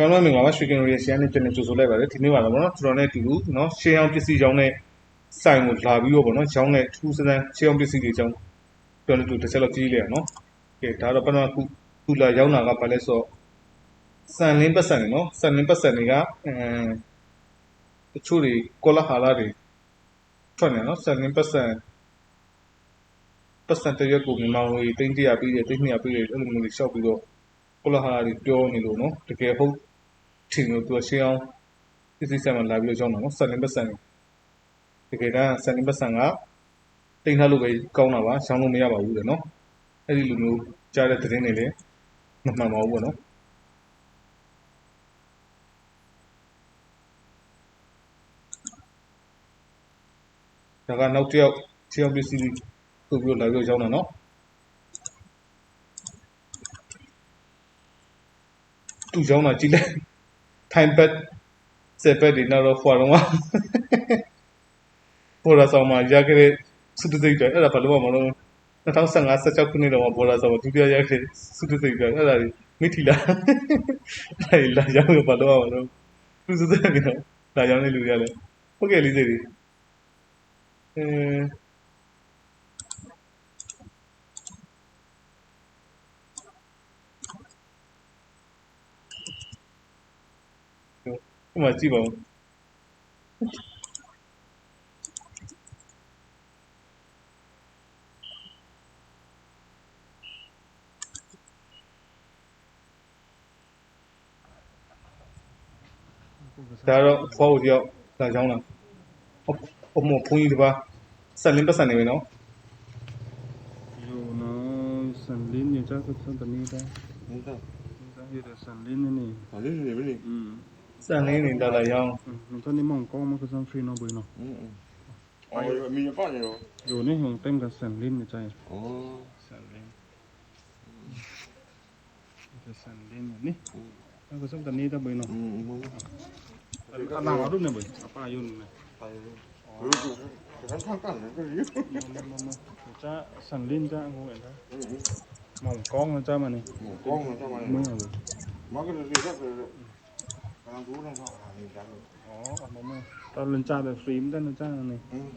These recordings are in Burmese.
ကောင်းလုံးမင်္ဂလာပါရွှေကင်ရိုရဲ့ရှမ်းနဲ့ပြန်နေကြိုဆိုလိုက်ပါတယ်ဒီနေ့ပါတော့ဗောနော်ကျွန်တော်နဲ့အတူတူနော်ရှေးအောင်ပစ္စည်းကြောင်းနဲ့ဆိုင်ကိုလာပြီးတော့ဗောနော်ရောင်းတဲ့ထူးဆန်းရှေးအောင်ပစ္စည်းတွေကြောင်းကျွန်တော်တို့တစ်ချက်လောက်ကြည့်လိုက်ရအောင်နော်ကဲဒါတော့ပထမခုခုလာရောင်းတာကဘာလဲဆိုတော့စံလင်းပတ်စံတွေနော်စံလင်းပတ်စံတွေကအဲတချို့တွေကောလာဟာလာတွေထွက်နေနော်စံလင်းပတ်စံပတ်စံတရက်ကိုမြန်မာငွေတိန်းတရာပြီးတယ်တိန်း200ပြီးတယ်အဲ့လိုမျိုးတွေရှောက်ပြီးတော့ကောလာဟာလာတွေပြောနေလို့နော်တကယ်ဟုတ် ထင်လို့သူကရှင်းအောင်ပစ္စည်းဆက်မှလာပြီးတော့ကြောင်းတာနော်ဆက်လင်းပတ်ဆန်တကယ်တမ်းဆက်လင်းပတ်ဆန်ကတင်ထားလို့ပဲကောင်းတာပါရှောင်းလို့မရပါဘူးလေနော်အဲ့ဒီလိုမျိုးကြားတဲ့သတင်းတွေလည်းမမှန်ပါဘူးပေါ့နော်ဒါကနောက်တစ်ယောက်ရှင်းအောင်ပစ္စည်းဆိုပြီးတော့လာပြီးတော့ကြောင်းတာနော်သူကြောင်းတာကြည့်လိုက် ထိုင်ပတ်စက်ပတ်ဒီနောက်တော့ဖွာတော့မှာဘော်ရာဆောင်မှာရခဲ့တဲ့စုတစိတ်တွေအဲ့ဒါဘာလို့မလို့2015 16ခုနှစ်တော့ဘော်ရာဆောင်မှာဒုတိယရခဲ့စုတစိတ်တွေအဲ့ဒါတွေမိထီလာအဲ့ဒါလာရောက်တော့ဘာလို့မလို့သူစစကတော့လာရောက်နေလူရလဲဟုတ်ကဲ့လေးစိတ်တွေအဲ ဥမာကြည့်ပါဦးဒါတော့ဖွားဖို့တယောက်လာကြောင်းလားဟိုမဘုန်းကြီးတပါဆက်လင်းပတ်စံနေပြီနော်ယူနော်ဆက်လင်းညချက်ကစံတနေတာဟုတ်ကဲ့ဒါရတဲ့ဆက်လင်းနေနေဘာလို့နေမလဲอืม sang ni ni dala yung? Nung ni mong kong mga kusang free no boy no? Mm. Oh, mi pa ni no? Yo ni hong tem ka san lin ni chay. Oh, san lin. Ka san lin ni. Ka kusang tan ni ta boy no? Mm. Ka lang adu ne boy. Apa yun ne? Pa yun. Ừ. Cái thằng cẳng nó cứ yếu. Cha sẵn lên cha ngồi đó. Mỏng con nó cha mà này. Mỏng con cha mà này. Mới rồi. Má cái này rất là Kalau gue udah nggak ada yang jago. Oh, apa mah? Kalau lencah ada frame dan lencah nih. Hmm.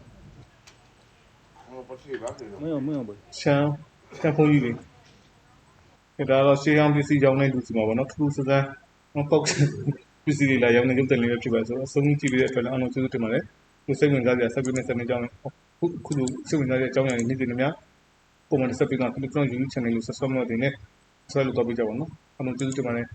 Mau pergi balik. Mau mau boy. Siang, siang pun ini. Kita harus siang di si jauh nih dulu semua, no terus saja. No pok. Di sini lah yang ngejem terlihat coba so. Semua ciri dia kalau anu itu cuma deh. Terus saya mengajar biasa, gue nih saya mengajar. Kudu saya mengajar jauh nih ini jenisnya. Komen sebisa kita, kita YouTube channel itu subscribe nih. Selalu tapi jawab no. Anu itu cuma deh.